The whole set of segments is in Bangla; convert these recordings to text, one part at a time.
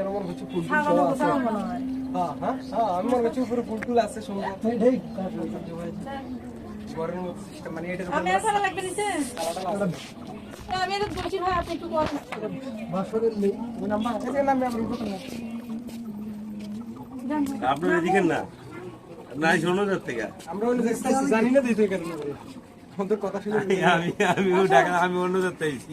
আর আমার কিছু ফুল টুল আছে। কোথাও মনে হয়? হ্যাঁ হ্যাঁ হ্যাঁ আমি করছি উপরে ফুল টুল আছে। সুন্দর ঘরের মতো সিস্টেম মানে এটার আমি আর ভালো লাগবে নিচে? আমি এটা বলছি ভাই আপনি একটু করেন বাসরের নেই ওই নাম্বার আছে যে নামে আমরা উঠতে না আপনার এদিকে না। না শোনো যার থেকে। আমরা ওই জানি না দিতে আমাদের কথা শুনে আমি আমি আমি ঢাকা আমি অন্য যাত্রা আইছি।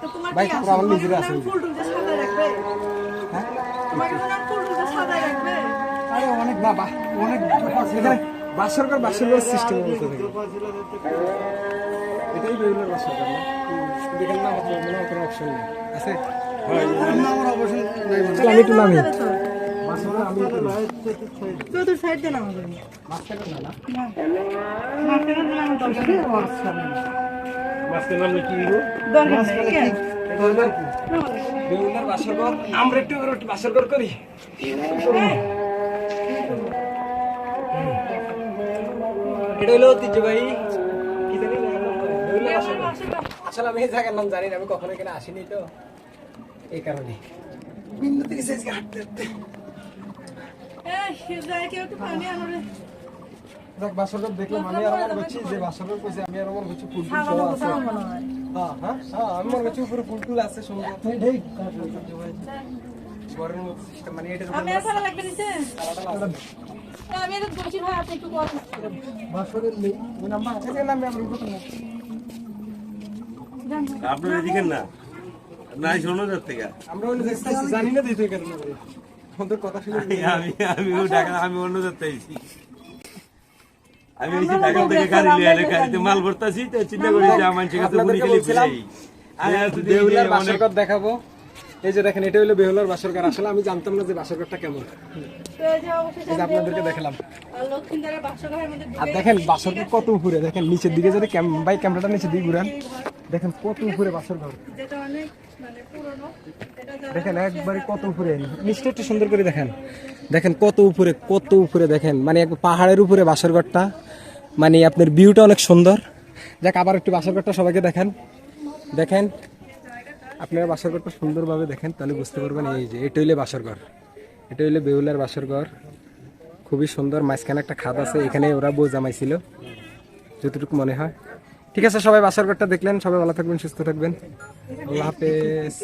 তো তোমার ভাই, কি আছে? আমার তোমার নিজের আছে। ফুল টুল দিয়ে সাজায় রাখবে? হ্যাঁ? তোমার কি ফুল টুল দিয়ে সাজায় রাখবে? আরে অনেক বাবা অনেক এখানে বাসরকার বাসরকার সিস্টেম বলতে থাকে এটাই বেগুনের বাসরকার না? দেখেন না আমার মনে হয় কোনো অপশন নেই। আছে? আমার অপশন নাই চল আমি একটু নামি। বাসরকার আমি একটু নামি। চতুর সাইড দিয়ে মাঝখানে না না? মাঝখানে দিলে দরকার নেই। মাঝখানে নামলে কি দরকার নেই কেন? বেগুনের আমরা একটু করে একটু বাসরঘর করি। এটা হলো ঐতিহ্যবাহী। কি জানি না, আসলে আমি এই জায়গার নাম জানি না আমি কখনো এখানে আসিনি তো। এই কারণে। বিন্দু থেকে শেষকে হাঁটতে হাঁটতে। দেখ দেখলাম আমি আর করছি যে কইছে আমি আর করছি ফুল টুল আছে। কোথাও মনে হয়। হ্যাঁ হ্যাঁ আমি মনে করছি উপরে ফুল টুল আছে সুন্দর ঘরের মতো সিস্টেম মানে এটার আমি আর ভালো লাগবে নিচে আমি এটা বলছি ভাই আপনি একটু করেন বাসরের নেই। ওই নাম্বার আছে যে নামে আমরা উঠতে না আপনার এদিকে না। না শোনো যার থেকে। আমরা জানি না দিতে কেন কথা শুনে আমি আমি আমি অন্য যাত্রা আইছি। আমি এসে ঢাকা থেকে গাড়ি লিয়ে এনে গাড়িতে মাল ভরতাছি তো চিন্তা করি যে আমার কাছে খেলে বলছিলাম, ফিরাই বেহুলার বাসরঘর দেখাবো। এই যে দেখেন এটা হলো বেহুলার বাসরঘর আসলে আমি জানতাম না যে বাসরঘরটা কেমন। এই যে এই আপনাদেরকে দেখালাম। আর দেখেন বাসরঘর কত উপরে। দেখেন নিচের দিকে যদি ভাই ক্যামেরাটা নিচের দিকে ঘুরান। দেখেন কত উপরে বাসরঘর যেটা অনেক মানে দেখেন একবারে কত উপরে। নিচটা একটু সুন্দর করে দেখেন। দেখেন কত উপরে কত উপরে দেখেন। মানে এক পাহাড়ের উপরে বাসরঘরটা মানে আপনার ভিউটা অনেক সুন্দর। যাক, আবার একটু বাসরঘরটা সবাইকে দেখেন। দেখেন, আপনারা বাসরঘরটা সুন্দরভাবে দেখেন, তাহলে বুঝতে পারবেন এই যে, এটা হইলে বাসরঘর এটা হইলে বেউলার বাসরঘর খুবই সুন্দর, মাঝখানে একটা খাদ আছে, এখানে ওরা বউ জামাইছিল, যতটুকু মনে হয়। ঠিক আছে, সবাই বাসরঘরটা দেখলেন, সবাই ভালো থাকবেন, সুস্থ থাকবেন। আল্লাহ হাফেজ।